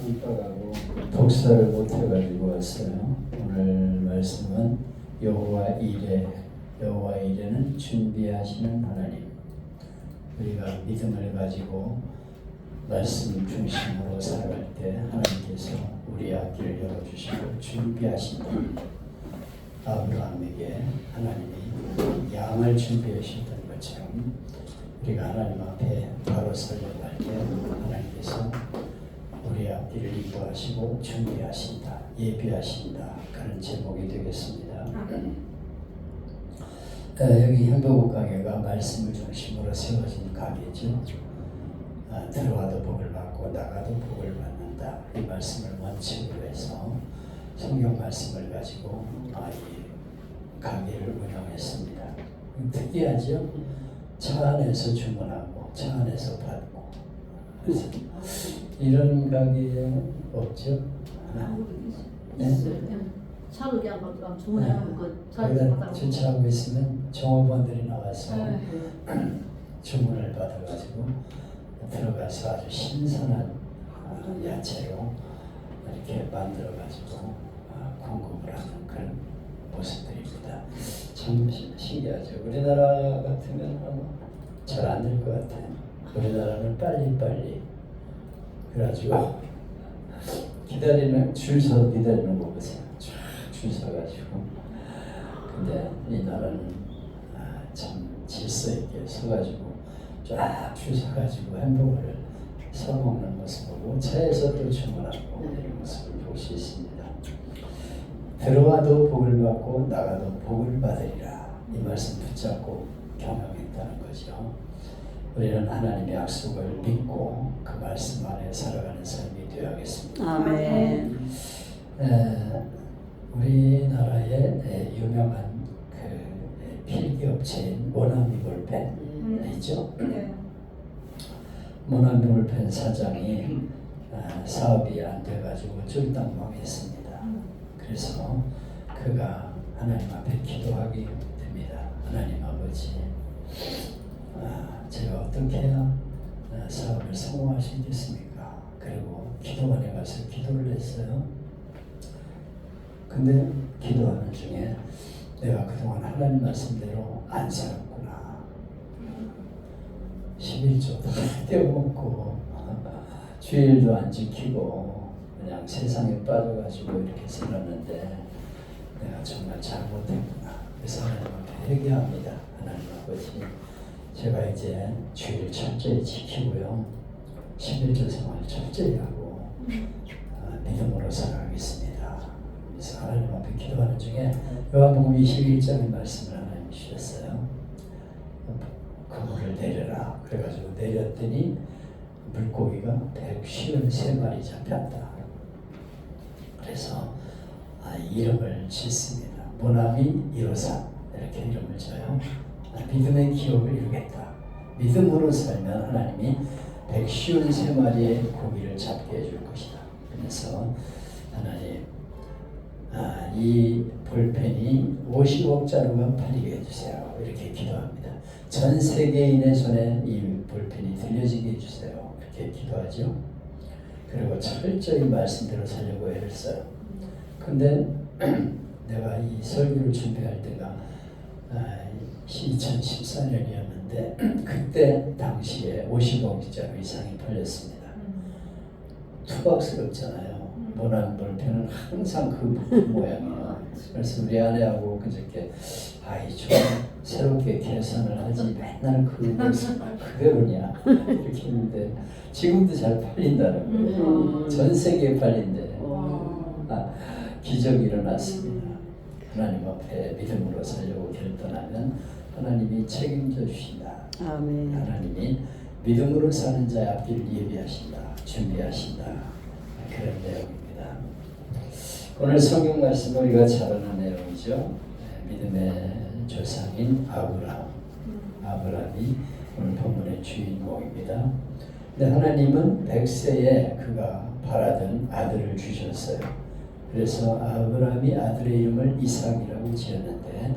깜빡하고 독서를 못해가지고 왔어요. 오늘 말씀은 여호와 이레 여호와 이레는 준비하시는 하나님. 우리가 믿음을 가지고 말씀 중심으로 살아갈 때 하나님께서 우리 앞길을 열어주시고 준비하신다. 아브라함에게 하나님이 양을 준비해 주셨던 것처럼 우리가 하나님 앞에 바로 서려고 할때 하나님께서 우리 앞길을 인도하시고 준비하신다, 예비하신다 그런 제목이 되겠습니다. 어, 여기 현도국 가게가 말씀을 중심으로 세워진 가게죠. 아, 들어와도 복을 받고 나가도 복을 받는다. 이 말씀을 원칙으로 해서 성경 말씀을 가지고 아, 이 가게를 운영했습니다. 특이하죠? 차 안에서 주문하고 차 안에서 받고 그래서 이런 가게 없죠? 네. 차를 그냥 막 주문해놓고 그 차를 거기다 받아. 주차하고 있으면 종업원들이 나와서 네. 주문을 받아가지고 들어가서 아주 신선한 아, 야채로 이렇게 만들어가지고 아, 공급을 하는 그런 모습들입니다. 참 시- 신기하죠. 우리나라 같으면 잘 안 될 것 같아요. 우리나라는 빨리빨리 그래가지고 기다리는 줄 서서 기다리는 거 보세요. 쫙줄 서가지고 근데 이 나라는 아, 참 질서 있게 서가지고 쫙 줄 서가지고 햄버거를 서 먹는 모습 보고 차에서 또 주문하고 이런 모습을 볼 수 있습니다. 들어와도 복을 받고 나가도 복을 받으리라 이 말씀 붙잡고 경험했다는 거죠. 우리는 하나님의 약속을 믿고 그 말씀 안에 살아가는 삶이 되어야겠습니다. 아멘. 에, 우리나라의 에, 유명한 그 에, 필기 업체인 모나미 볼펜 음. 있죠? 네. 모나미 볼펜 사장이 아, 사업이 안 돼가지고 쫄딱 망했습니다. 그래서 그가 하나님 앞에 기도하게 됩니다. 하나님 아버지, 아, 제가 어떻게 해야 아, 사업을 성공할 수 있겠습니까? 그리고 기도원에 가서 기도를 했어요. 근데 기도하는 중에 내가 그동안 하나님 말씀대로 안 살았구나. 11조 다 떼어먹고 주일도 안 지키고 그냥 세상에 빠져가지고 이렇게 살았는데 내가 정말 잘못했구나. 그래서 하나님 앞에 회개합니다. 하나님 아버지 제가 이제 주일 철저히 지키고요. 11조 생활 철저히 하고 아, 믿음으로 살아가겠습니다. 그래서 하나님 앞에 기도하는 중에 요한복음 21장의 말씀을 하나님 주셨어요. 그물을 내려라. 그래가지고 내렸더니 물고기가 153마리 잡혔다. 그래서 아, 이름을 짓습니다. 모나미 이로사 이렇게 이름을 줘요. 아, 믿음의 기업을 이루겠다. 믿음으로 살면 하나님이 153마리의 고기를 잡게 해줄 것이다. 그래서 하나님 아, 이 볼펜이 50억짜리가 팔리게 해주세요. 이렇게 기도합니다. 전 세계인의 손에 이 볼펜이 들려지게 해주세요. 이렇게 기도하죠. 그리고 철저히 말씀대로 살려고 애를 써요. 근데 내가 이 설교를 준비할 때가 아, 2014년이었는데 그때 당시에 50억짜리 이상이 팔렸습니다. 투박스럽잖아요. 모난 볼펜은 항상 그 모양이에요. 그래서 우리 아내하고 그저께 아이 좀 새롭게 개선을 하지 맨날 그 모습 그대로냐 이렇게 했는데 지금도 잘 팔린다는 거예요. 전 세계에 팔린대. 아, 기적이 일어났습니다. 하나님 앞에 믿음으로 살려고 결단하면 하나님이 책임져 주신다. 아멘. 하나님이 믿음으로 사는 자의 앞길을 예비하신다, 준비하신다. 그런 내용입니다. 오늘 성경 말씀 우리가 잘 아는 내용이죠. 네, 믿음의 조상인 아브라함. 아브라함이 오늘 본문의 주인공입니다. 근데 하나님은 백세에 그가 바라던 아들을 주셨어요. 그래서 아브라함이 아들의 이름을 이삭이라고 지었는데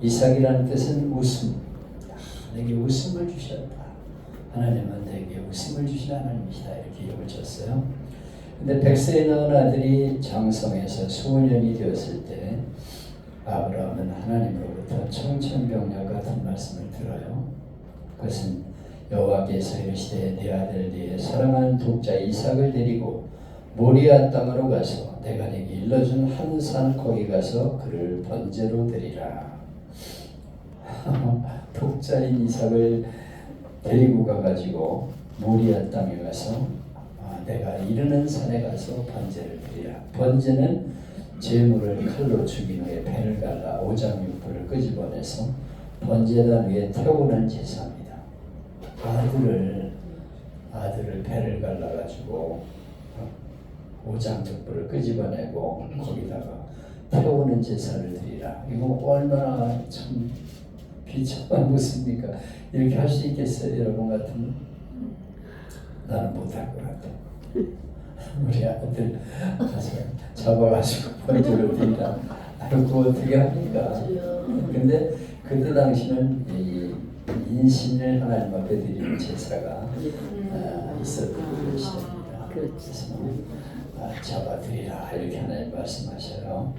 이삭이라는 뜻은 웃음. 아, 내게 웃음을 주셨다. 하나님은 내게 웃음을 주신 하나님이시다. 이렇게 이름을 줬어요. 근데 백세에 낳은 아들이 장성해서 소년이 되었을 때 아브라함은 하나님으로부터 청천벽력 같은 말씀을 들어요. 그것은 여호와께서 이르시되 내 아들 네 사랑하는 독자 이삭을 데리고 모리아 땅으로 가서 내가 네게 일러준 한 산 거기 가서 그를 번제로 드리라. 독자인 이삭을 데리고 가가지고 모리아 땅에 가서 아, 내가 이르는 산에 가서 번제를 드리라. 번제는 제물을 칼로 죽인 후에 배를 갈라 오장육부를 끄집어내서 번제단 위에 태우는 제사입니다. 아들을 아들을 배를 갈라 가지고 오장육부를 끄집어내고 거기다가 태우는 제사를 드리라. 이거 얼마나 참 비참한 모습입니까? 이렇게 할 수 있겠어요, 여러분 같으면? 나는 못할 것 같아. 우리 아들 가서 잡아가지고 번제를 드리라. 나는 그거 어떻게 합니까? 근데 그때 당시는 이 인신을 하나님 앞에 드리는 제사가 아, 있었던 그. 그래서 아, 잡아드리라 이렇게 하나님 말씀하셔요.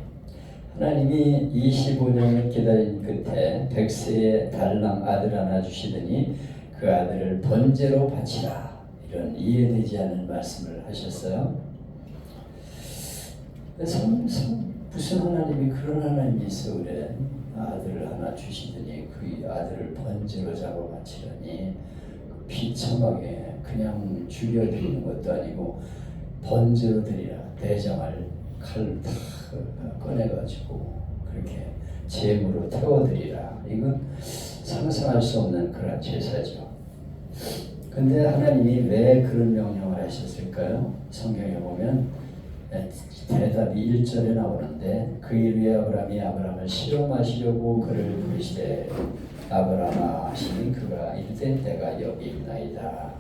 하나님이 25년을 기다린 끝에 백세의 달랑 아들 하나 주시더니 그 아들을 번제로 바치라 이런 이해되지 않는 말씀을 하셨어요. 성, 성, 무슨 하나님이 그런 하나님이 있어 그래 아들을 하나 주시더니 그 아들을 번제로 잡아 바치더니 비참하게 그냥 죽여드리는 것도 아니고 번제로 드리라 대장을 다 꺼내가지고 그렇게 제물로 태워드리라 이건 상상할 수 없는 그런 제사죠. 근데 하나님이 왜 그런 명령을 하셨을까요? 성경에 보면 대답이 1절에 나오는데 그 이후에 아브라함이 아브라함을 실험하시려고 그를 부르시되 아브라함아 하시니 그가 이르되 내가 여기 있나이다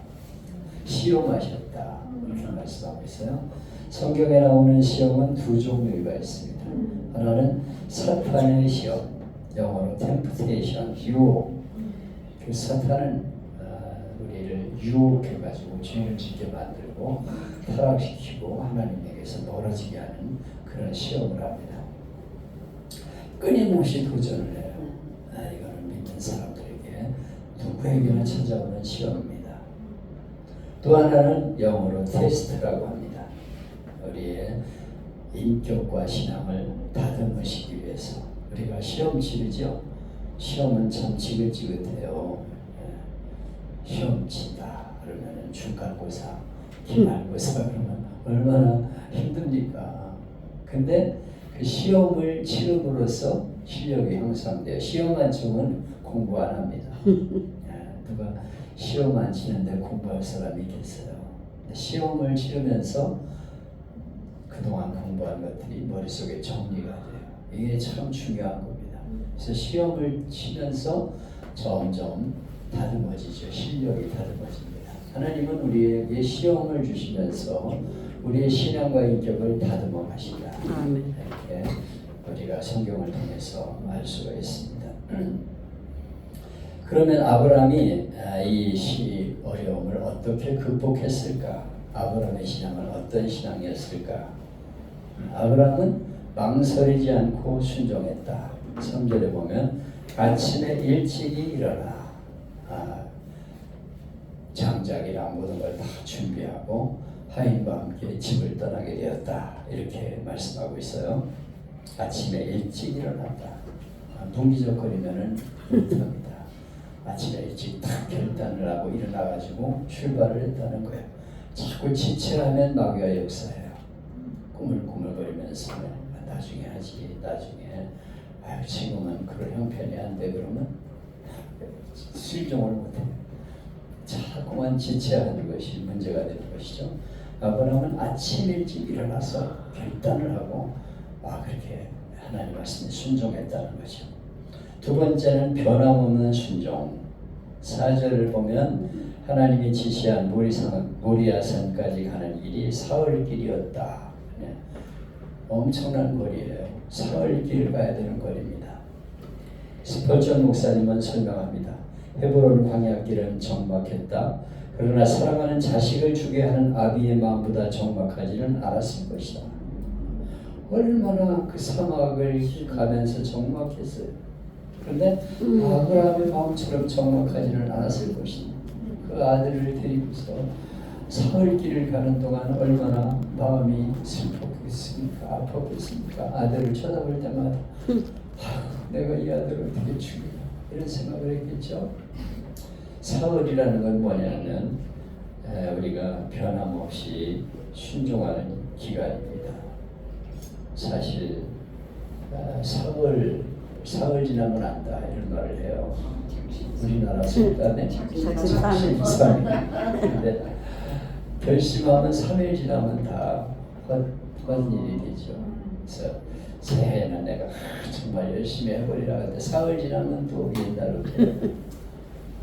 시험하셨다 말씀하고 있어요. 성경에 나오는 시험은 두 종류가 있습니다. 하나는 사탄의 시험, 영어로 temptation, 유혹. 그 사탄은 어, 우리를 유혹해가지고 죄를 짓게 만들고 타락시키고 하나님에게서 멀어지게 하는 그런 시험을 합니다. 끊임없이 도전을 해요. 아, 이거는 믿는 사람들에게 누구에게나 찾아오는 시험입니다. 또 하나는 영어로 테스트라고 합니다. 우리의 인격과 신앙을 다듬으시기 위해서 우리가 시험 치르죠. 시험은 참 지긋지긋해요. 예. 시험 친다 그러면은 중간고사, 기말고사 그러면 얼마나 힘듭니까? 근데 그 시험을 치름으로써 실력이 향상돼요. 시험 안 치면 공부 안 합니다. 예, 누가 시험 안 치는데 공부할 사람이 있겠어요. 시험을 치르면서 그동안 공부한 것들이 머릿속에 정리가 돼요. 이게 참 중요한 겁니다. 그래서 시험을 치면서 점점 다듬어지죠. 실력이 다듬어집니다. 하나님은 우리에게 시험을 주시면서 우리의 신앙과 인격을 다듬어. 아멘. 이렇게 우리가 성경을 통해서 알 수가 있습니다. 그러면 아브라함이 아, 이시 어려움을 어떻게 극복했을까? 아브라함의 신앙은 어떤 신앙이었을까? 아브라함은 망설이지 않고 순종했다. 3절에 보면 아침에 일찍이 일어나 아, 장작이랑 모든 걸 다 준비하고 하인과 함께 집을 떠나게 되었다. 이렇게 말씀하고 있어요. 아침에 일찍 일어났다. 아, 문기적거리면은 못합니다. 아침에 일찍 딱 결단을 하고 일어나가지고 출발을 했다는 거예요. 자꾸 지체하면 마귀가 역사해요. 꾸물꾸물거리면서 나중에 하지, 나중에 아유 지금은 그럴 형편이 안 돼 그러면 실종을 못해요. 자꾸만 지체하는 것이 문제가 되는 것이죠. 아브라함은 아침 일찍 일어나서 결단을 하고 아 그렇게 하나님 말씀에 순종했다는 거죠. 두 번째는 변함없는 순종. 4절을 보면 하나님이 지시한 모리아산까지 가는 길이 사흘 길이었다. 네. 엄청난 거리예요. 사흘 길을 가야 되는 거리입니다. 스펄전 목사님은 설명합니다. 헤브론 광야길은 정막했다. 그러나 사랑하는 자식을 주게 하는 아비의 마음보다 적막하지는 않았을 것이다. 얼마나 그 사막을 가면서 적막했어요. 그런데 아브라함의 마음처럼 적막하지는 않았을 것이다. 그 아들을 데리고서 사흘 길을 가는 동안 얼마나 마음이 슬펐겠습니까? 아팠겠습니까? 아들을 쳐다볼 때마다 아, 내가 이 아들을 어떻게 죽이나 이런 생각을 했겠죠. 사흘이라는 건 뭐냐면 에, 우리가 변함없이 순종하는 기간입니다. 사실 아, 사흘 사흘 지나면 안다 이런 말을 해요. 우리나라 속담에 작심삼일. 근데 결심하면 3일 지나면 다 헛, 헛일이 되죠. 그래서 새해에는 내가 정말 열심히 해보리라 근데 사흘 지나면 또 옛날로.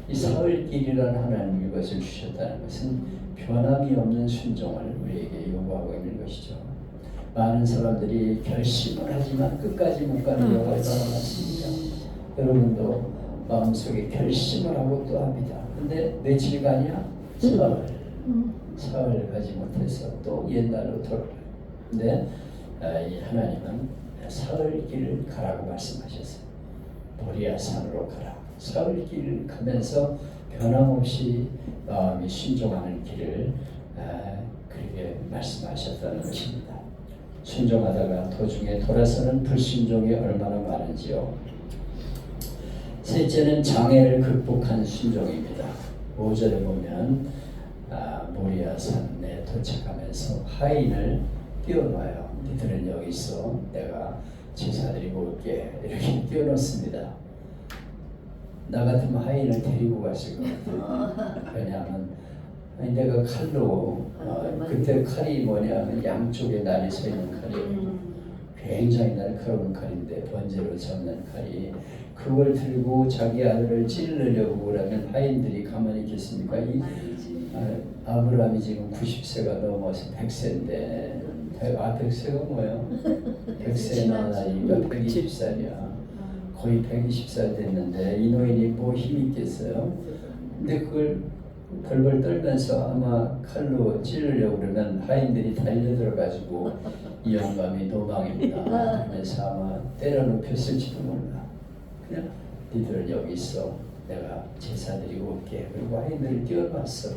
이 사흘길이라는 하나님 이것을 주셨다는 것은 변함이 없는 순종을 우리에게 요구하고 있는 것이죠. 많은 사람들이 결심을 하지만 끝까지 못 가는 경우가 많습니다. 여러분도 마음속에 결심을 하고 또 합니다. 근데 며칠간이야? 사흘. 음. 사흘 가지 못해서 또 옛날로 돌아가요. 근데 아, 이 하나님은 사흘 길을 가라고 말씀하셨어요. 보리아 산으로 가라. 사흘 길을 가면서 변함없이 마음이 순종하는 길을 아, 그렇게 말씀하셨다는 것입니다. 순종하다가 도중에 돌아서는 불순종이 얼마나 많은지요. 셋째는 장애를 극복한 순종입니다. 5절에 보면 아, 모리아산에 도착하면서 하인을 띄워놔요. 니들은 여기 있어. 내가 제사 드리고 올게. 이렇게 띄워놓습니다. 나 같으면 하인을 데리고 갔을 것 같아요. 왜냐하면 아니, 내가 칼로 어, 그때 칼이 뭐냐면 양쪽에 날이 서 있는 칼이에요. 음. 굉장히 날카로운 칼인데 번제로 잡는 칼이 그걸 들고 자기 아들을 찌르려고 그러면 하인들이 가만히 있겠습니까? 이 아, 아브라함이 지금 90세가 넘어서 100세인데 아 100세가 뭐예요? 100세나 나이가 120살이야. 거의 120살 됐는데 이 노인이 뭐 힘이 있겠어요? 근데 그걸 벌벌 떨면서 아마 칼로 찌르려고 그러면 하인들이 달려들어가지고 이 영감이 도망입니다. 그래서 아마 때려 눕혔을지도 몰라. 그냥 니들 여기 있어. 내가 제사 드리고 올게. 그리고 하인들을 띄워놨어.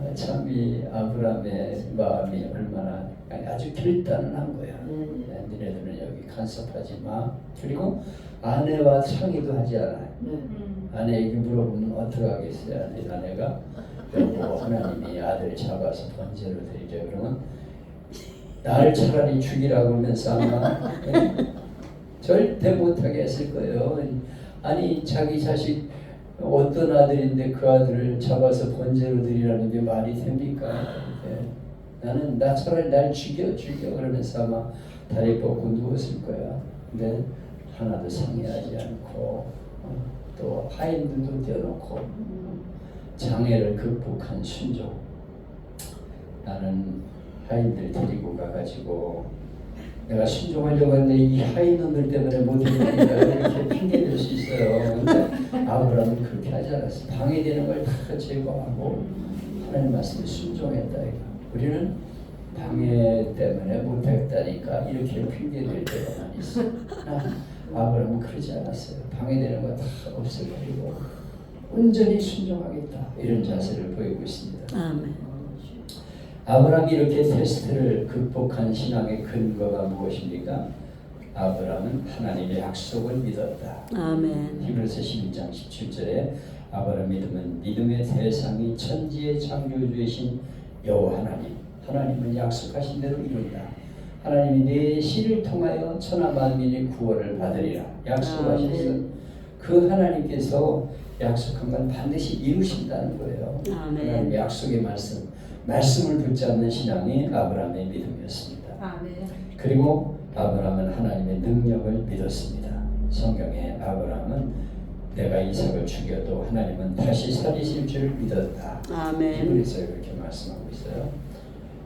아, 참이 아브라함의 마음이 얼마나 아니, 아주 결단한 거야. 네, 니네들은 여기 간섭하지 마. 그리고 아내와 상의도 하지 않아요. 음. 아내에게 물어보면 어떻게 하겠어요? 아내- 아내가 여보 하나님이 아들 잡아서 번제로 드리려 그러면 날 차라리 죽이라고 하면서 아마 절대 못하게 했을 거예요. 아니 자기 자식 어떤 아들인데 그 아들을 잡아서 번제로 드리라는 게 말이 됩니까? 예. 나는 나 차라리 날 죽여 죽여 그러면서 아마 다리 뻗고 누웠을 거야. 근데 하나도 상의하지 않고 어, 또 하인들도 떼어놓고 장애를 극복한 순종. 나는 하인들 데리고 가가지고 내가 순종하려고 했는데 이 하인놈들 때문에 못 해주니까 이렇게 핑계댈 수 있어요. 아브라함은 그렇게 하지 않았어. 방해되는 걸 다 제거하고 하나님 말씀에 순종했다 이거. 우리는 방해 때문에 못했다니까 이렇게 핑계댈 때가 많이 있어. 아, 아브라함은 그러지 않았어요. 방해되는 거 다 없애버리고 온전히 순종하겠다 이런 자세를 보이고 있습니다. 아멘. 아브라함이 이렇게 테스트를 극복한 신앙의 근거가 무엇입니까? 아브라함은 하나님의 약속을 믿었다. 아멘. 히브리서 12장 17절에 아브라함 믿음은 믿음의 대상이 천지의 창조주이신 여호와 하나님 하나님은 약속하신 대로 이룬다. 하나님이 내 씨를 통하여 천하 만민이 구원을 받으리라 약속하셨어. 아멘. 그 하나님께서 약속한 건 반드시 이루신다는 거예요. 하나님 아멘. 약속의 말씀, 말씀을 붙잡는 신앙이 아브라함의 믿음이었습니다. 아멘. 그리고 아브라함은 하나님의 능력을 믿었습니다. 성경에 아브라함은 내가 이삭을 죽여도 하나님은 다시 살리실 줄 믿었다. 아멘. 히브리서에 그렇게 말씀하고 있어요.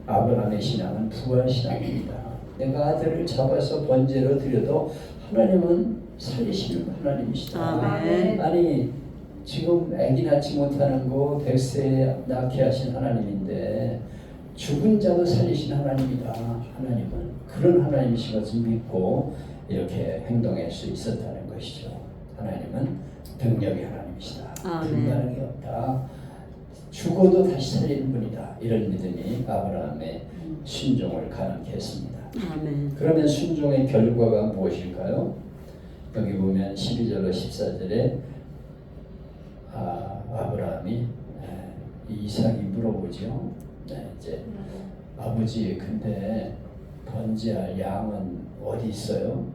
아브라함의 신앙은 부활 신앙입니다. 내가 아들을 잡아서 번제로 드려도 하나님은 살리시는 하나님이시다. 아멘. 아니 지금 아기 낳지 못하는 거 백세 낳게 하신 하나님인데 죽은 자도 살리신 하나님이다. 하나님은 그런 하나님이신 것을 믿고 이렇게 행동할 수 있었다는 것이죠. 하나님은 능력의 하나님이시다. 불가능이 없다. 죽어도 다시 살리는 분이다. 이런 믿음이 아브라함의 순종을 가능케 했습니다. 아멘. 그러면 순종의 결과가 무엇일까요? 여기 보면 12절로 14절에 아, 아브라함이 에, 이삭이 물어보죠. 네, 이제 아버지 근데 번제할 양은 어디 있어요?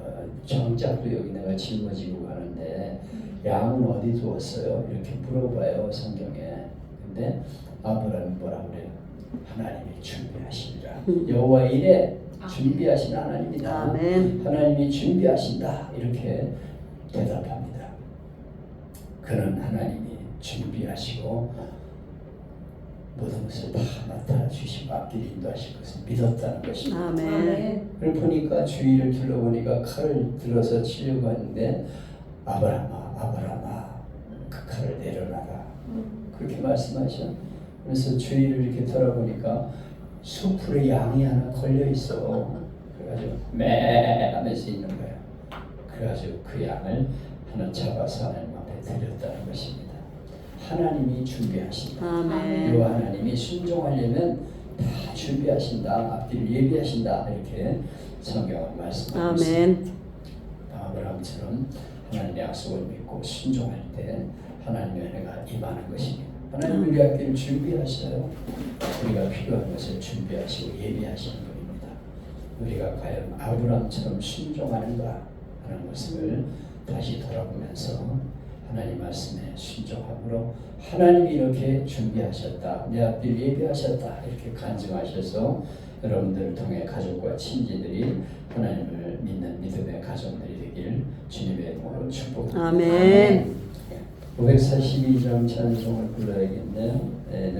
어, 정작도 여기 내가 짊어지고 가는데 양은 어디 두었어요? 이렇게 물어봐요 성경에. 근데 아브라함이 뭐라 그래요? 하나님이. 음. 여호와 이래 준비하신 하나님이다. 아멘. 하나님이 준비하신다. 이렇게 대답합니다. 그는 하나님이 준비하시고 모든 것을 다 나타나 주시고 앞길 인도하실 것을 믿었다는 것입니다. 아멘. 그걸 보니까 주위를 둘러보니까 칼을 들어서 치려고 하는데 아브라함아 아브라함아 그 칼을 내려놔라 그렇게 말씀하셔 그래서 주위를 이렇게 돌아보니까 수풀에 양이 하나 걸려 있어. 그래가지고 매 하면서 있는 거야. 그래가지고 그 양을 하나 잡아서 하나님 앞에 드렸다는 것입니다. 하나님이 준비하신다. 아멘. 이 하나님이 순종하려면 다 준비하신다, 앞뒤를 예비하신다. 이렇게 성경은 말씀하고 있습니다. 아브라함처럼 하나님의 약속을 믿고 순종할 때 하나님의 은혜가 임하는 것입니다. 하나님 우리 앞길을 준비하셔요. 우리가 필요한 것을 준비하시고 예비하시는 분입니다. 우리가 과연 아브라함처럼 순종하는가 하는 것을 다시 돌아보면서 하나님 말씀에 순종함으로 하나님이 이렇게 준비하셨다. 내 앞길 예비하셨다. 이렇게 간증하셔서 여러분들을 통해 가족과 친지들이 하나님을 믿는 믿음의 가정들이 되길 주님의 이름으로 축복합니다. 아멘. 542장 찬송을 불러야겠네요. 네,